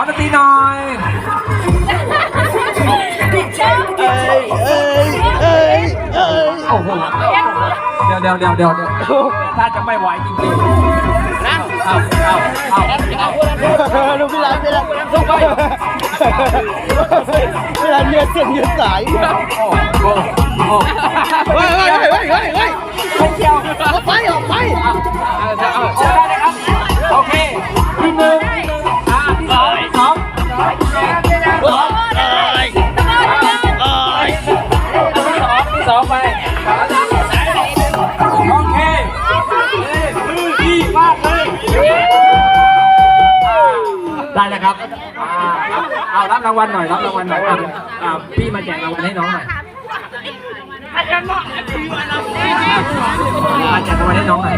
อดนตรีหน่อยเอ้ยเอ้ยเอ้ยเอ้ยโอ้โหเดี๋ยวเดี๋ยวเดี๋ยวเดี๋ยวเดี๋ยวถ้าจะไม่ไหวจริงๆนะเอาเอาเอาดูพี่รันพี่รันลงไปพี่รันยืดเส้นยืดสายโอ้โหโอ้โห ได้แล้วครับอ่าครับเอารับรางวัลหน่อยรับรางวัลหน่อยอะอ่าพี่มาแจกรางวัลให้น้องหน่อยมาแจกรางวัลให้น้องหน่อย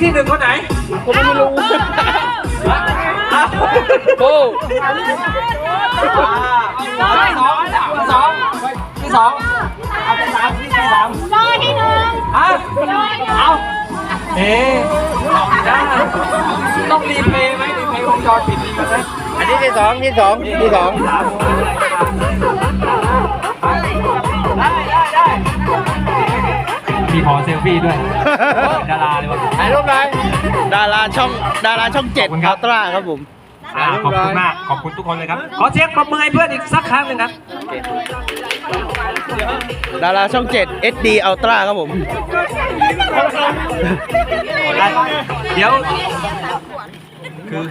ที่หนึ่งคนไหนผมไม่รู้อะโอ้อ่าที่สองที่สองที่สองเอาที่สามที่สามฮะเอาเอ๊ะได้ต้องรีเพลย์ไหมรีเพลย์วงจรปิดดีกว่าไหมอันนี้ที่สองที่สองที่สอง ฟี่ด้วยดาราเลยวะถ่ายรูปหน่อย ดาราช่องดาราช่องเจ็ดขอบคุณครัอับ ลตร้าครับผม อ่าขอบคุณมาก ขอบคุณทุกคนเลยครับ ขอเสียงปรบมือให้เพื่อนอีกสักครั้งหนึ่งครับ ดาราช่องเจ็ด SD อัลตร้าครับผม เดี๋ยว คือ